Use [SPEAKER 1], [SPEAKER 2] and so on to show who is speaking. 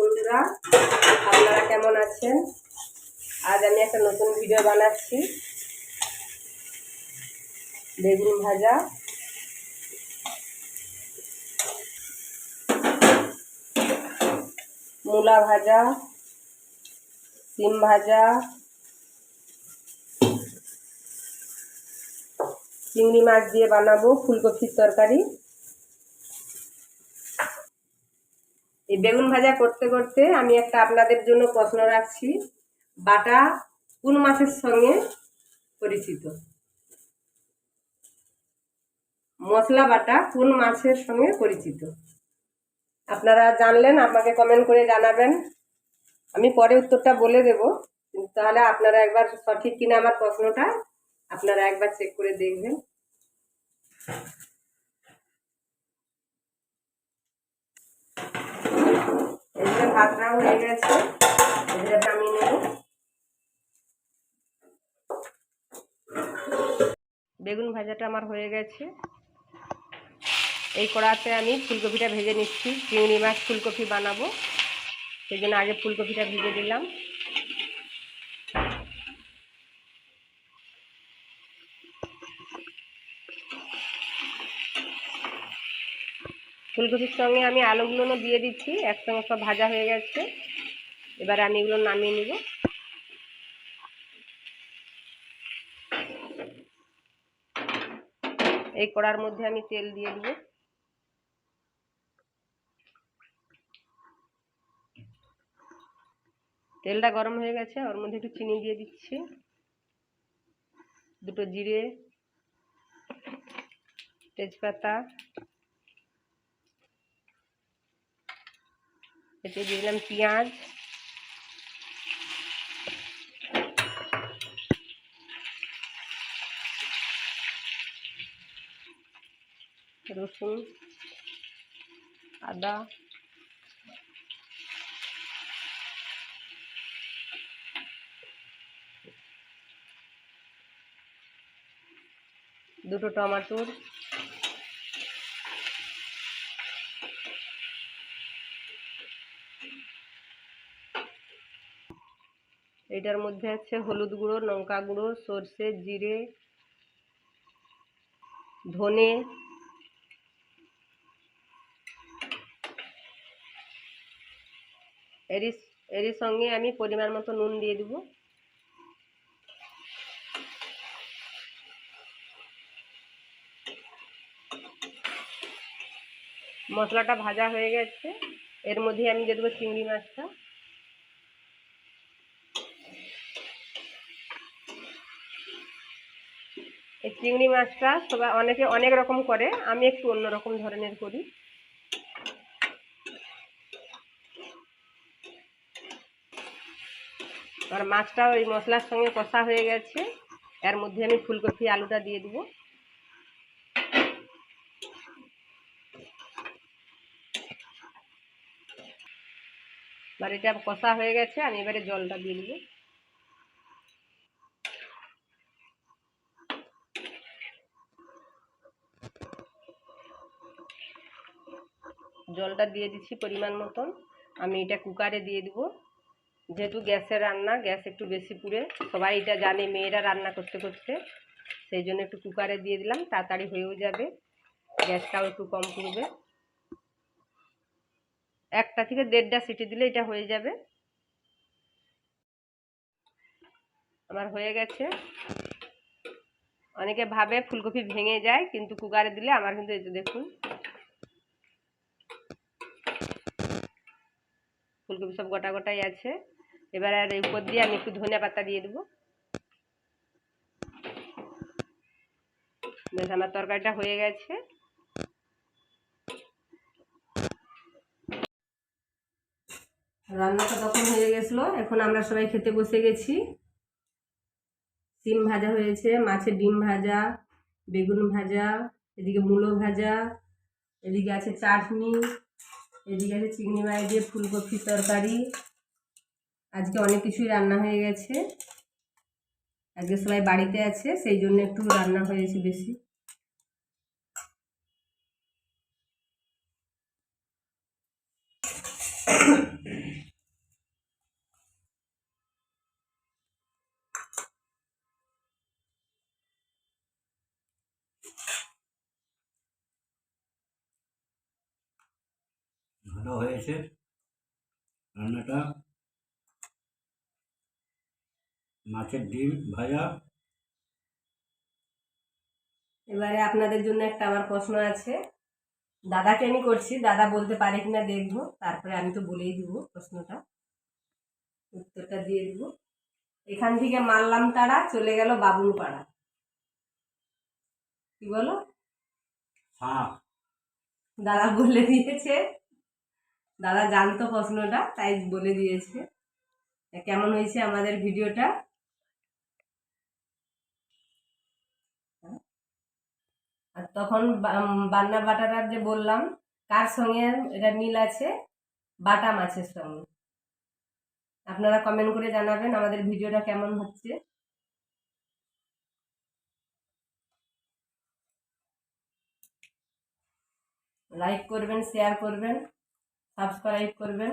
[SPEAKER 1] বন্ধুরা, আপনারা কেমন আছেন? আজ আমি একটা নতুন ভিডিও বানাচ্ছি। বেগুন ভাজা। মূলা ভাজা। সিম ভাজা। চিংড়ি মাছ দিয়ে বানাবো, ফুলকপির তরকারি। বেগুন ভাজা করতে করতে আমি একটা আপনাদের জন্য প্রশ্ন রাখছি। বাটা কোন মাছের সঙ্গে পরিচিত? মশলা বাটা কোন মাছের সঙ্গে পরিচিত? আপনারা জানলেন, আমাকে কমেন্ট করে জানাবেন। আমি পরে উত্তরটা বলে দেব। তাহলে আপনারা একবার সঠিক কিনা আমার প্রশ্নটা আপনারা একবার চেক করে দেখবেন। ভাতটাও হয়ে গেছে। এটা নামিয়ে নেব। বেগুন ভাজাটা আমার হয়ে গেছে। এই কড়াতে আমি ফুলকপিটা ভেজে নিচ্ছি। চিংড়ি মাছ ফুলকপি বানাবো। সেই জন্য আগে ফুলকপিটা ভেজে দিলাম ফুলকপির সঙ্গে আমি আলুগুলো দিয়ে দিচ্ছি, একসঙ্গে সব ভাজা হয়ে গেছে। এবার আমি এগুলো নামিয়ে নিব। এই কড়ার মধ্যে আমি তেল দিয়ে দিব। তেলটা গরম হয়ে গেছে, ওর মধ্যে একটু চিনি দিয়ে দিচ্ছি। দুটো জিরে, তেজপাতা এতে দিয়ে দিলাম পেঁয়াজ রসুন আদা দুটো টমাটোর এটার মধ্যে আছে হলুদ গুঁড়ো, লঙ্কা গুঁড়ো, সর্ষে, জিরে, ধনে। এরই এরই সঙ্গে আমি পরিমাণ মতো নুন দিয়ে দেবো। মশলাটা ভাজা হয়ে গেছে। এর মধ্যে আমি দিয়ে দেবো চিংড়ি মাছটা। এই চিংড়ি মাছটা সবাই অনেকে অনেক রকম করে, আমি একটু অন্য রকম ধরনের করি। আর মাছটা ওই মশলার সঙ্গে কষা হয়ে গেছে। এর মধ্যে আমি ফুলকপি, আলুটা দিয়ে দেবো। এবার এটা কষা হয়ে গেছে, আমি এবারে জলটা দিয়ে দেবো। জলটা দিয়ে দিচ্ছি পরিমাণ মতন। আমি এটা কুকারে দিয়ে দিব। যেহেতু গ্যাসের রান্না, গ্যাস একটু বেশি পুড়ে, সবাই এটা জানে, মেয়েরা রান্না করতে করতে। সেই জন্য একটু কুকারে দিয়ে দিলাম, তাড়াতাড়ি হয়েও যাবে। গ্যাসটাও একটু কম পুড়বে। একটা থেকে দেড়টা সিটি দিলে এটা হয়ে যাবে। আমার হয়ে গেছে। অনেকে ভাবে ফুলকপি ভেঙে যায়, কিন্তু কুকারে দিলে আমার কিন্তু এই দেখুন ফুলকপি সব গোটা গোটাই আছে। এবার আর উপর দিয়ে আমি একটু ধনিয়া পাতা দিয়ে দেবো। বেশ, আমার তরকারিটা হয়ে গেছে। রান্নাটা তখন হয়ে গেছিল, এখন আমরা সবাই খেতে বসে গেছি। সিম ভাজা হয়েছে, মাছের ডিম ভাজা, বেগুন ভাজা, এদিকে মূলো ভাজা, এদিকে আছে চাটনি। এদিকে আছে চিংড়ি মাছ দিয়ে ফুলকপি তরকারি। আজকে অনেক কিছুই রান্না হয়ে গেছে। আজকে সবাই বাড়িতে আছে, সেই জন্য একটু রান্না হয়েছে বেশি।
[SPEAKER 2] ভালো হয়েছে। রান্নাটা মাছের ডিম ভাজা।
[SPEAKER 1] এবারে আপনাদের জন্য একটা আমার প্রশ্ন আছে। দাদাকে আমি করছি দাদা বলতে পারে কিনা দেখব তারপরে আমি তো বলেই দিব প্রশ্নটা। উত্তরটা দিয়ে দিব। এখান থেকে মারলাম তারা চলে গেল বাবুল পাড়া কি বলো?
[SPEAKER 2] শাঁখ
[SPEAKER 1] দাদা বলে দিয়েছে দাদা জানতো প্রশ্নটা, তাই বলে দিয়েছে। কেমন হয়েছে আমাদের ভিডিওটা? আর তখন বান্না বাটাটার যে বললাম, কার সঙ্গে এটা মিল আছে? বাটা মাছের সঙ্গে। আপনারা কমেন্ট করে জানাবেন আমাদের ভিডিওটা কেমন হচ্ছে। লাইক করবেন শেয়ার করবেন। সাবস্ক্রাইব করবেন।